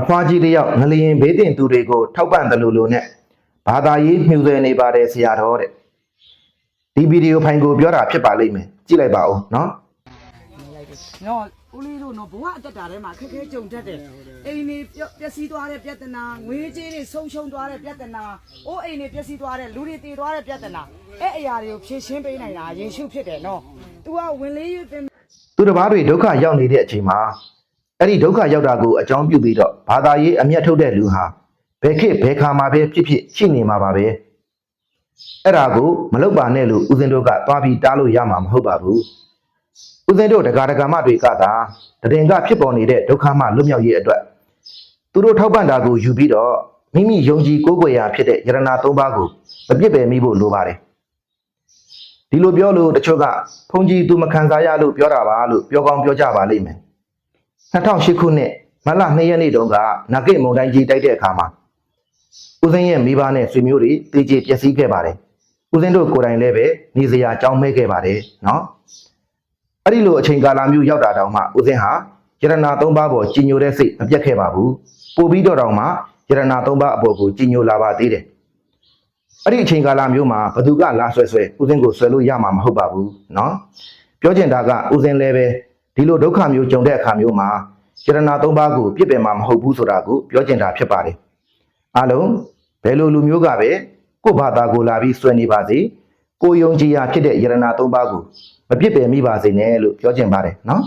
အဖွားကြီးတစ်ယောက်ငလျင်ဘေးတင်သူတွေကိုထောက်ပံ့တယ်လို့လို့နဲ့ဘာသာရေးမြှူဆွဲနေပါတယ်ဆရာတော်တဲ့ဒီဗီဒီယိုဖိုင်ကိုပြောတာဖြစ်ပါလိမ့်မယ်ကြည့်လိုက်ပါဦးနော်နော်ဦးလေးတို့နော်ဘဝအတက်တာထဲမှာခက်ခဲကြုံတတ်တယ်အိမ်နေပျက်ပျက်စီးသွားတဲ့ပြဿနာငွေကြေးတွေဆုံးရှုံးသွားတဲ့ပြဿနာအိုးအိမ်တွေပျက်စီးသွားတဲ့လူတွေတည်သွားတဲ့ပြဿနာအဲ့အရာတွေကိုဖြေရှင်းပေးနိုင်တာယေရှုဖြစ်တယ်နော် तू ကဝင်လေးရွေးပင်သူတစ်ပါးတွေဒုက္ခရောက်နေတဲ့အချိန်မှာ အဲ့ဒီဒုက္ခရောက်တာကိုအကြောင်းပြုပြီးတော့ဘာသာရေးအမျက်ထုတ်တဲ့လူဟာဘယ်ခေတ်ဘယ်ခါမှာပဲဖြစ်ဖြစ်ရှိနေမှာပါပဲအဲ့ဒါကိုမလုပ်ပါနဲ့လို့ဦးဇင်းတို့ကသွားပြီးတားလို့ရမှာမဟုတ်ပါဘူးဦးဇင်းတို့ဒကာဒကာမတွေကသာတရင်ကဖြစ်ပေါ်နေတဲ့ဒုက္ခမှလွတ်မြောက်ရေးအတွက်သူတို့ထောက်ပံ့တာကိုယူပြီးတော့မိမိယုံကြည်ကိုးကွယ်ရာဖြစ်တဲ့ယရနာ၃ပါးကိုမပြစ်ပယ်မိဖို့လိုပါတယ်ဒီလိုပြောလို့တချို့ကဘုန်းကြီးသူမခံစားရလို့ပြောတာပါလို့ပြောကောင်းပြောကြပါလိမ့်မယ် 2008ခုနှစ်မလ2ရက်နေ့တုန်းကနဂိတ်မုံတိုင်းကြီးတိုက်တဲ့အခါမှာဦးစင်းရဲ့မိဘနဲ့ဆွေမျိုးတွေတေးကျေပျက်စီးခဲ့ပါတယ်။ဦးစင်းတို့ကိုယ်တိုင်လည်းပဲနေစရာကြောင်းမဲခဲ့ပါတယ်နော်။အဲ့ဒီလိုအချိန်ကာလမျိုးရောက်တာတောင်မှဦးစင်းဟာယရနာ၃ပါးပေါ်ကြီးညိုတဲ့စိတ်မပြတ်ခဲ့ပါဘူး။ပို့ပြီးတော့တောင်မှယရနာ၃ပါးအပေါ်ကိုကြီးညိုလာပါသေးတယ်။အဲ့ဒီအချိန်ကာလမျိုးမှာဘသူကလာဆွဲဆွဲဦးစင်းကိုဆွဲလို့ရမှာမဟုတ်ပါဘူးနော်။ပြောချင်တာကဦးစင်းလည်းပဲ ဒီလိုဒုက္ခမျိုးကြုံတဲ့အခါမျိုးမှာယရနာ၃ပါးကိုပြစ်ပယ်မှာမဟုတ်ဘူးဆိုတာကိုပြောကျင်တာဖြစ်ပါတယ်အလုံးဘယ်လိုလူမျိုးကပဲကိုယ့်ဘာသာကိုလာပြီးဆွေးနေပါစေကိုယုံကြည်ရာဖြစ်တဲ့ယရနာ၃ပါးကိုမပြစ်ပယ်မိပါစေနဲ့လို့ပြောကျင်ပါတယ်နော်